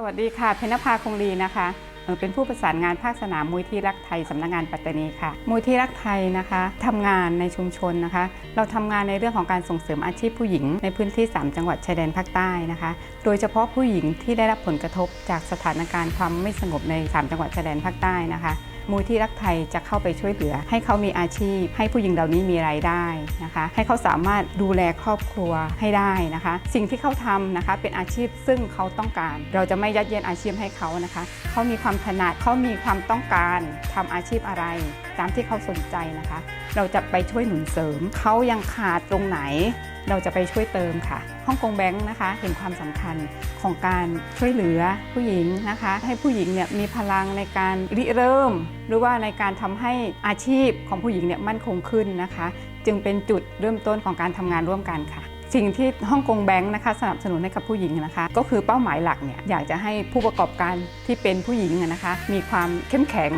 สวัสดีค่ะเพนภาคงดีนะคะเป็นผู้ประสานงานภาคสนามมูลที่รักไทยสำนักงานปัตตานีค่ะมูลที่รักไทยนะคะทำงานในชุมชนนะคะ เราทำงานในเรื่องของการส่งเสริมอาชีพผู้หญิง ในพื้นที่ 3 จังหวัดชายแดนภาคใต้นะคะ โดยเฉพาะผู้หญิงที่ได้รับผลกระทบจากสถานการณ์ความไม่สงบใน 3 จังหวัดชายแดนภาคใต้นะคะ มูลที่รักไทยจะเข้าไปช่วยเหลือ ให้เขามีอาชีพ ให้ผู้หญิงเหล่านี้มีรายได้นะคะ ให้เขาสามารถดูแลครอบครัวให้ได้นะคะ สิ่งที่เขาทำนะคะเป็นอาชีพซึ่งเขาต้องการ เราจะไม่ยัดเยียดอาชีพให้เขานะคะ เขามีความถนัดเขามีความต้องการทำอาชีพอะไร ตามที่เขาสนใจนะคะ เราจะไปช่วยหนุนเสริม เขายังขาดตรงไหน เราจะไปช่วยเติมค่ะฮ่องกงแบงค์นะคะ เห็นความสำคัญของการช่วยเหลือผู้หญิงนะคะ ให้ผู้หญิงเนี่ยมีพลังในการริเริ่ม หรือว่าในการทำให้อาชีพของผู้หญิงเนี่ยมั่นคงขึ้นนะคะ จึงเป็นจุดเริ่มต้นของการทำงานร่วมกันค่ะ สิ่งที่ฮ่องกงแบงค์นะคะสนับสนุนให้กับผู้หญิงนะคะ ก็คือเป้าหมายหลักเนี่ยอยากจะให้ผู้ประกอบการที่เป็นผู้หญิงนะคะ มีความเข้มแข็ง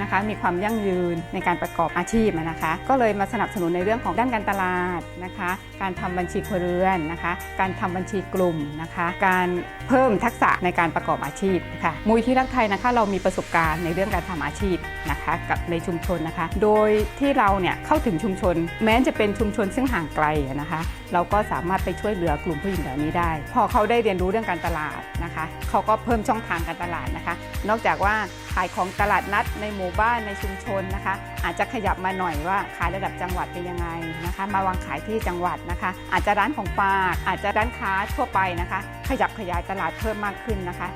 นะคะ มีความยั่งยืนในการประกอบอาชีพนะคะ ก็เลยมาสนับสนุนในเรื่องของด้านการตลาดนะคะ การทำบัญชีครัวเรือนนะคะ การทำบัญชีกลุ่มนะคะ การเพิ่มทักษะในการประกอบอาชีพค่ะมูลที่รักไทยนะคะ เรามีประสบการณ์ในเรื่องการทำอาชีพนะคะ กับในชุมชนนะคะ โดยที่เราเนี่ยเข้าถึงชุมชน แม้จะเป็นชุมชนซึ่งห่างไกลนะคะ เราก็สามารถไปช่วยเหลือกลุ่มผู้หญิงเหล่านี้ได้ พอเขาได้เรียนรู้เรื่องการตลาดนะคะเขาก็เพิ่มช่องทางการตลาดนะคะ นอกจากว่าขายของตลาดนัดในหมู่บ้านในชุมชนนะคะ อาจจะขยับมาหน่อยว่าขายระดับจังหวัดเป็นยังไงนะคะ มาวางขายที่จังหวัดนะคะ อาจจะร้านของฝากอาจจะร้านค้าทั่วไปนะคะ ขยับขยายตลาดเพิ่มมากขึ้นนะคะ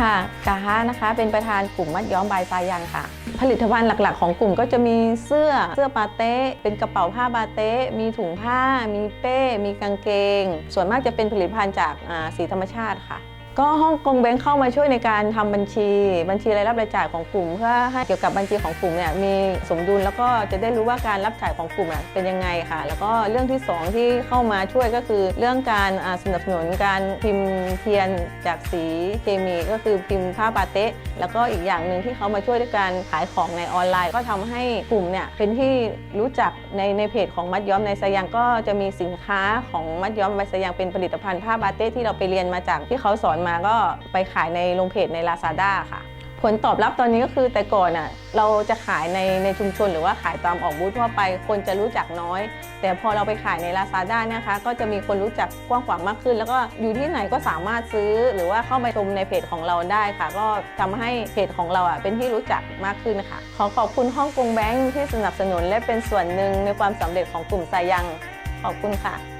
ค่ะกาฮานะคะ เป็นประธานกลุ่มมัดย้อมบายซายังค่ะ ผลิตภัณฑ์หลักๆ ของกลุ่มก็จะมีเสื้อเสื้อปาเต้เป็นกระเป๋าผ้าบาเต้มีถุงผ้า มีเป้ มีกางเกง ส่วนมากจะเป็นผลิตภัณฑ์จากสีธรรมชาติค่ะ ก็ฮ่องกงแบงค์เข้ามาช่วยในการทำบัญชี บัญชีรายรับรายจ่ายของกลุ่ม เพื่อให้เกี่ยวกับบัญชีของกลุ่มเนี่ยมีสมดุลแล้วก็จะได้รู้ว่าการรับจ่ายของกลุ่มเป็นยังไงค่ะ แล้วก็เรื่องที่สองที่เข้ามาช่วยก็คือ เรื่องการสนับสนุนการพิมพ์เทียนจากสีเคมี ก็คือพิมพ์ผ้าปาเต๊ะแล้วก็อีกอย่างหนึ่งที่เขามาช่วยด้วยการขายของในออนไลน์ ก็ทำให้กลุ่มเนี่ยเป็นที่รู้จักในในเพจของมัดย้อมในสยางก็จะมีสินค้าของมัดย้อมในสยางเป็นผลิตภัณฑ์ผ้าบาเต้ที่เราไปเรียนมาจากที่เขาสอนมาก็ไปขายในโรงเพจใน Lazada ค่ะ ผลตอบรับตอนนี้ก็คือแต่ก่อนอะเราจะขายในในชุมชนหรือว่าขายตามออกบูธทั่วไปคนจะรู้จักน้อย แต่พอเราไปขายใน Lazada เนี่ยนะคะ ก็จะมีคนรู้จักกว้างขวางมากขึ้น แล้วก็อยู่ที่ไหนก็สามารถซื้อ หรือว่าเข้าไปชมในเพจของเราได้ค่ะ ก็ทำให้เพจของเราอะเป็นที่รู้จักมากขึ้นค่ะ ขอขอบคุณฮ่องกงแบงค์ที่สนับสนุนและเป็นส่วนหนึ่งในความสำเร็จของกลุ่มสายังขอบคุณค่ะ